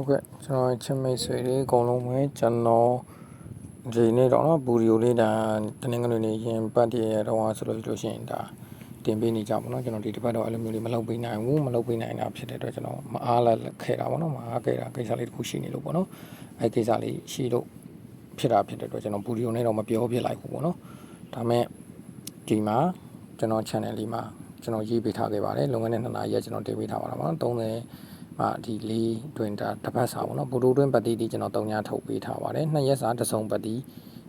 ဟုတ်ကဲ့ကျွန်တော်ချစ်မိတ်ဆွေတွေအကုန်လုံးပဲကျွန်တော်ဒီနေ့တော့နော်ဘူရီယိုလေးဒါတနင်္ဂနွေနေ့ရင်ပတ်တည်းရတော့ဆိုလို့လို့ရှိရင်ဒါတင်ပေးနေကြပါတော့ကျွန်တော်ဒီတစ်ပတ်တော့အဲ့လိုမျိုးလေးမလုပ်ပေးနိုင်ဘူးမလုပ်ပေးနိုင်တာဖြစ်တဲ့အတွက်ကျွန်တော်မအားလက်ခဲ့တာပေါ့နော်မအားခဲ့တာကိစ္စလေးတစ်ခုရှိနေလို့ပေါ့နော်အဲ့ကိစ္စလေးရှိလို့ဖြစ်တာဖြစ်တဲ့အတွက်ကျွန်တော်ဘူရီယိုနဲ့တော့မပြောပြလိုက်ဘူးပေါ့နော်ဒါမဲ့ဒီမှာကျွန်တော် channel လေးမှာကျွန်တော်ရေးပေးထားခဲ့ပါတယ်လွန်ခဲ့တဲ့နှစ်နာရီကကျွန်တော်တင်ပေးထားပါတော့ပေါ့နော်30 အာဒီလေးတွင်တာတစ်ပတ်စာပေါ့နော်ဘူတိုတွင်ပတ်တိတိကျွန်တော်တုံညာထုတ်ပေးထားပါတယ်နှစ်ရက်စာတစ်စုံပတ်တိ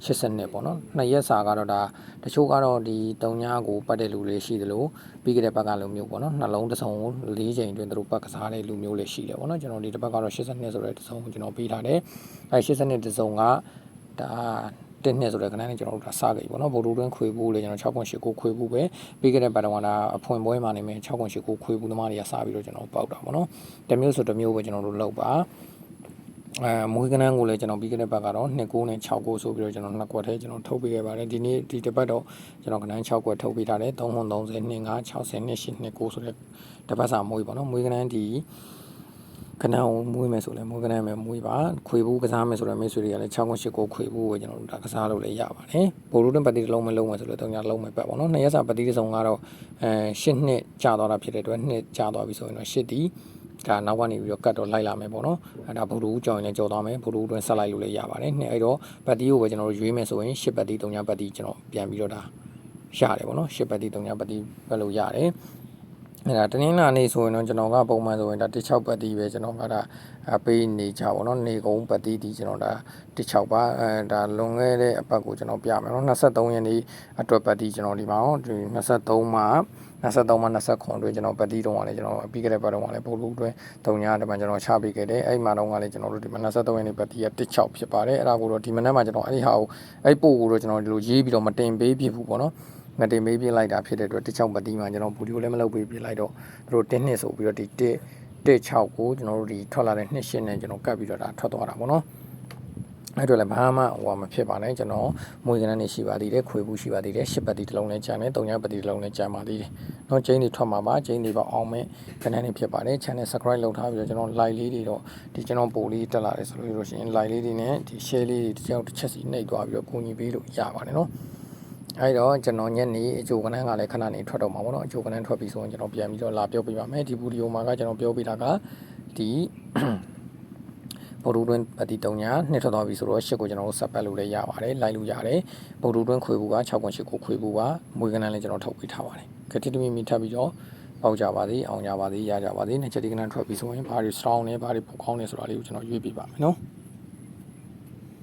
80နှစ်ပေါ့နော်နှစ်ရက်စာကတော့ဒါတချို့ကတော့ဒီတုံညာကိုပတ်တဲ့လူလေးရှိသလိုပြီးကြတဲ့ဘက်ကလူမျိုးပေါ့နော်နှလုံးတစ်စုံကို၄ချိန်တွင်သူတို့ပတ်ကစားတဲ့လူမျိုးလေးရှိတယ်ပေါ့နော်ကျွန်တော်ဒီတစ်ပတ်ကတော့80နှစ်ဆိုတဲ့တစ်စုံကိုကျွန်တော်ပေးထားတယ်အဲ80နှစ်တစ်စုံကဒါ တစ်နှစ်ဆိုတဲ့ခဏနဲ့ကျွန်တော်တို့ဒါစကြိပေါ့နော်ဗိုလ်တူတွင်းခွေဘူးလေကျွန်တော်6.8ကိုခွေဘူးပဲပြီးခဲ့တဲ့ပတ်တော့ကအဖွင့်ပွဲမှာနေမယ်6.8ကိုခွေဘူးသမားတွေကစပြီးတော့ကျွန်တော်ပေါက်တာပေါ့နော်တစ်မျိုးဆိုတစ်မျိုးပဲကျွန်တော်တို့လောက်ပါအဲမွေးကနန်းကိုလည်းကျွန်တော်ပြီးခဲ့တဲ့ဘက်ကတော့2ကိုနဲ့6ကိုဆိုပြီးတော့ကျွန်တော်နှစ်ကွက်ထဲကျွန်တော်ထုတ်ပေးခဲ့ပါတယ်ဒီနေ့ဒီတစ်ပတ်တော့ကျွန်တော်ကနန်း6ကွက်ထုတ်ပေးထားတယ်3ဟုံ30 2 5 60 2 8 2 9ဆိုတဲ့တစ်ပတ်စာမွေးပေါ့နော်မွေးကနန်းဒီ ကနန်းကိုမွေးမယ်ဆိုလဲမွေးကနန်းပဲမွေးပါခွေဘူးကစားမယ်ဆိုတော့မိတ်ဆွေတွေကလည်း6 8ကိုခွေဘူးကိုကျွန်တော်တို့ဒါကစားလို့လည်းရပါတယ်ဘိုလ်တို့ပတ်တိတစ်လုံးမလုံးမယ်ဆိုတော့တုံညာလုံးမယ်ပတ်ပေါ့နော်နှစ်ရက်စာပတ်တိတစ်စုံကတော့အဲ10နှစ်ကြာသွားတာဖြစ်တဲ့အတွက်နှစ်ကြာသွားပြီဆိုရင်တော့10တီဒါနောက်ကနေပြီးတော့ကတ်တော့လိုက်လာမယ်ပေါ့နော်အဲဒါဘိုလ်တို့ကြောင်ရင်လည်းကြော်သွားမယ်ဘိုလ်တို့အတွင်းဆက်လိုက်လို့လည်းရပါတယ်နှစ်အဲ့တော့ပတ်တိကိုပဲကျွန်တော်တို့ရွေးမယ်ဆိုရင်10ပတ်တိတုံညာပတ်တိကျွန်တော်ပြန်ပြီးတော့ဒါရတယ်ပေါ့နော်10ပတ်တိတုံညာပတ်တိပဲလို့ရတယ် အဲ့ဒါတနင်္လာနေ့ဆိုရင်တော့ကျွန်တော်ကပုံမှန်ဆိုရင်ဒါ16ပတ်တီပဲကျွန်တော်ကဒါပေးနေကြပါတော့နေကုန်းပတ်တီဒီကျွန်တော်ဒါ16ပါအဲဒါလွန်ခဲ့တဲ့အပတ်ကိုကျွန်တော်ပြမယ်နော်23ရက်နေ့အတွက်ပတ်တီကျွန်တော်ဒီမှာဟောဒီ23မှာ23မှာ29အတွင်းကျွန်တော်ပတ်တီတုံးကလည်းကျွန်တော်ပြီးခဲ့တဲ့ပတ်တုံးကလည်းပို့လို့အတွင်းတုံညာတမန်ကျွန်တော်ချပေးခဲ့တယ်အဲ့မှာတော့ကလည်းကျွန်တော်တို့ဒီမှာ23ရက်နေ့ပတ်တီက16ဖြစ်ပါတယ်အဲ့ဒါကိုတော့ဒီမနေ့မှာကျွန်တော်အဲ့ဒီဟာကိုအဲ့ပို့ကိုတော့ကျွန်တော်ဒီလိုရေးပြီးတော့မတင်ပေးပြဘူးပေါ့နော် ငတင်မေးပြလိုက်တာဖြစ်တဲ့အတွက်တစ်ချောင်းပတိမှာကျွန်တော်ဗီဒီယိုလည်းမလုပ်ပေးပြလိုက်တော့သူတို့တင်းနှစ်ဆိုပြီးတော့ဒီ1 16ကိုကျွန်တော်တို့ဒီထွက်လာတဲ့နှစ်ရှင်းနဲ့ကျွန်တော်ကတ်ပြီးတော့ဒါထွက်သွားတာပေါ့နော်အဲ့တော့လည်းဘာမှဟိုမဖြစ်ပါနဲ့ကျွန်တော်မွေကနန်းနေရှိပါသေးတယ်ခွေဘူးရှိပါသေးတယ်ရှစ်ပတ်တီတစ်လုံးလည်းကြံတယ်တုံညာပတ်တီတစ်လုံးလည်းကြံပါသေးတယ်။နောက်ကျင်းတွေထွက်မှာပါကျင်းတွေပေါ့အောင်မဲ့ကနန်းနေဖြစ်ပါတယ် channel subscribe လုပ်ထားပြီးတော့ကျွန်တော် like လေးတွေတော့ဒီကျွန်တော်ပို့လေးတက်လာတယ်ဆိုလို့ရလို့ရှိရင် like လေးတွေနဲ့ဒီ share လေးတွေတစ်ယောက်တစ်ချက်စီနှိပ်သွားပြီးတော့ကူညီပေးလို့ရပါတယ်နော်။ အဲဒီတော့ကျွန်တော်ညနေအကျိုးကနန်းကလည်းခဏနေထွက်တော့မှာပေါ့နော်အကျိုးကနန်းထွက်ပြီးဆိုရင်ကျွန်တော်ပြန်ပြီးတော့လာပြောပြပါမယ်ဒီဗီဒီယိုမှာကကျွန်တော်ပြောပြတာကဒီဗုဒ္ဓတွင်အတီတုံညာနှစ်ထွက်သွားပြီဆိုတော့ရှစ်ကိုကျွန်တော်တို့ဆက်ပတ်လို့လည်းရပါတယ်လိုက်လို့ရတယ်ဗုဒ္ဓတွင်ခွေဘူးက6ခွန်8ကိုခွေဘူးကမွေကနန်းလည်းကျွန်တော်ထုတ်ပေးထားပါတယ်ကတိတမိမိထပ်ပြီးတော့ပေါက်ကြပါသေးအောင်ကြပါသေးရကြပါသေးနှစ်ချက်ဒီကနန်းထွက်ပြီးဆိုရင်ဘာတွေ strong လဲဘာတွေပိုကောင်းလဲဆိုတာလေးကိုကျွန်တော်ရွေးပြပါမယ်နော်